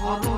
oh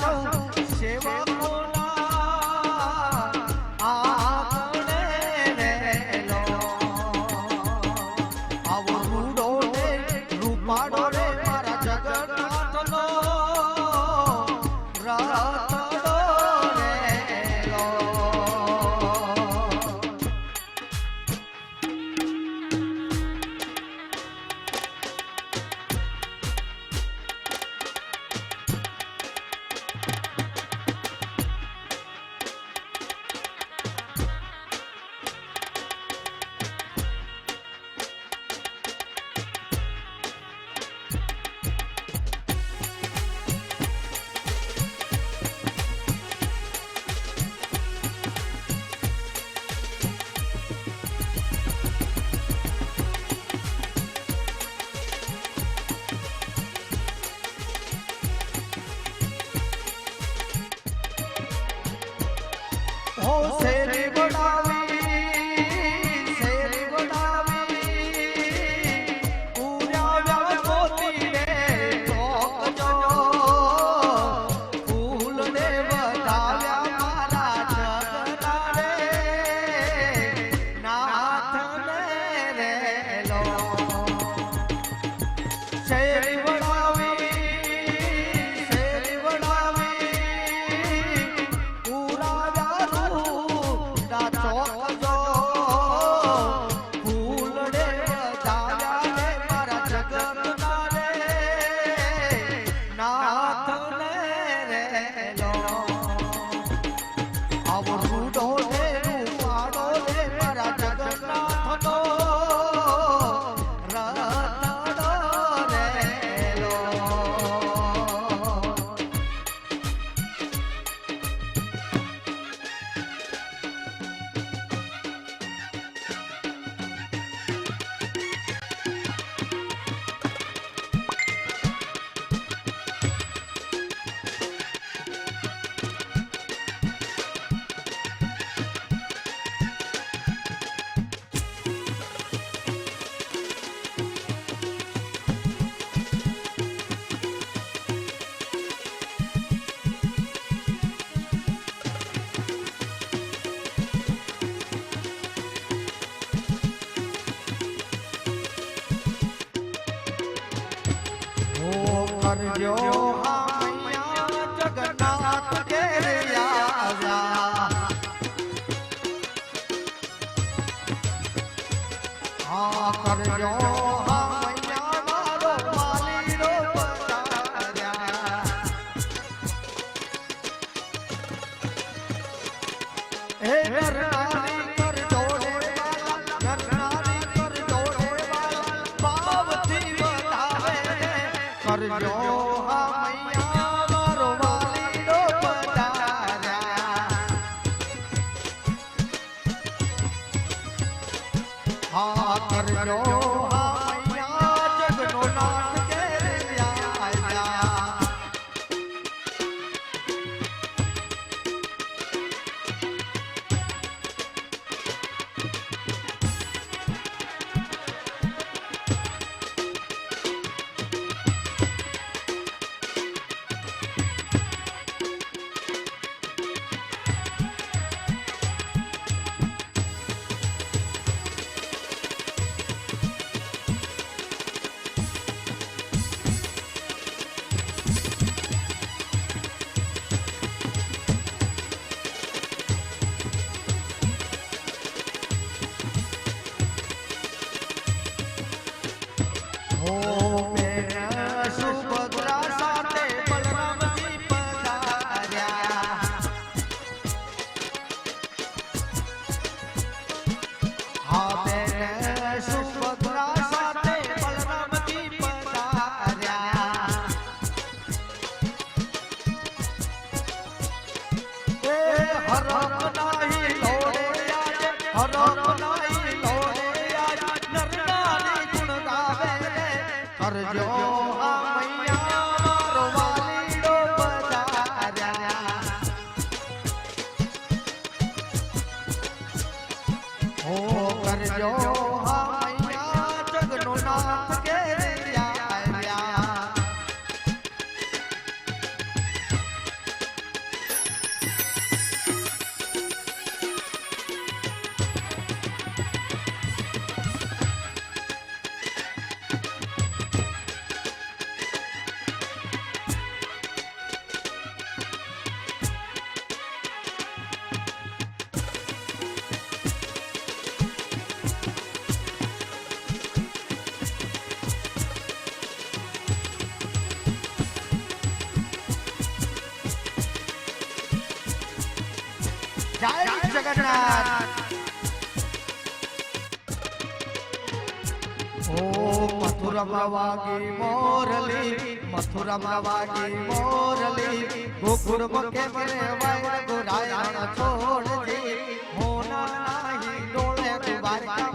horse. કરજો કરજો जय जगन्नाथ। ओ मोरली मथुरम रवागी मोरली। गोकुर मुके मरे वैर गुराया छोड़ दी। होना नहीं डोले कुबार का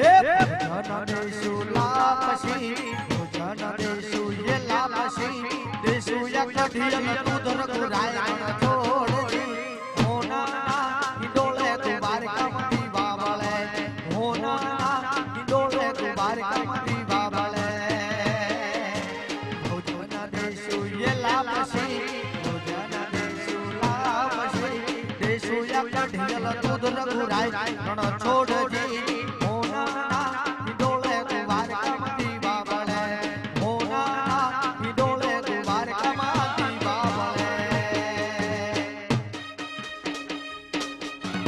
ધન દેશું લાપસી ધન દેશું યે લાપસી દેશું યક ધીયમ તું ધર કુરાય છોડજી હોના ડોલે તું બાર કમતી બાબલે હોના ડોલે તું બાર કમતી બાબલે ધન દેશું યે લાપસી ધન દેશું લાપસી દેશું યક ધીયમ તું ધર કુરાય છોડજી